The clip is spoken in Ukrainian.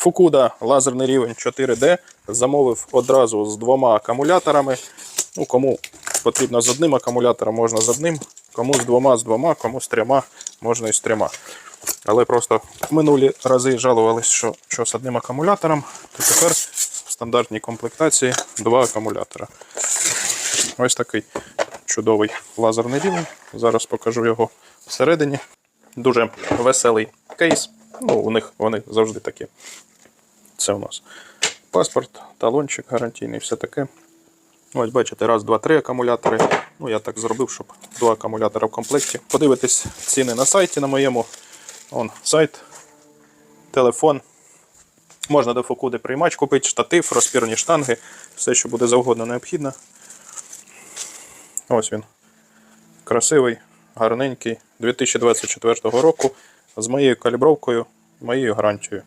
Фукуда лазерний рівень 4D. Замовив одразу з двома акумуляторами. Ну, кому потрібно з одним акумулятором, можна з одним, кому з двома, з двома, кому з трьома, можна і з трьома. Але просто минулі рази жалувались, що, що з одним акумулятором, то тепер в стандартній комплектації два акумулятора. Ось такий чудовий лазерний рівень. Зараз покажу його всередині. Дуже веселий кейс. Ну, у них вони завжди такі. Це у нас паспорт, талончик гарантійний, все таке. Ось бачите, раз, два, три акумулятори. Ну, я так зробив, щоб два акумулятора в комплекті. Подивитись ціни на сайті на моєму. Он сайт, телефон. Можна до Фокуди приймач купити, штатив, розпірні штанги, все, що буде завгодно необхідно. Ось він. Красивий, гарненький 2024 року з моєю калібровкою, моєю гарантією.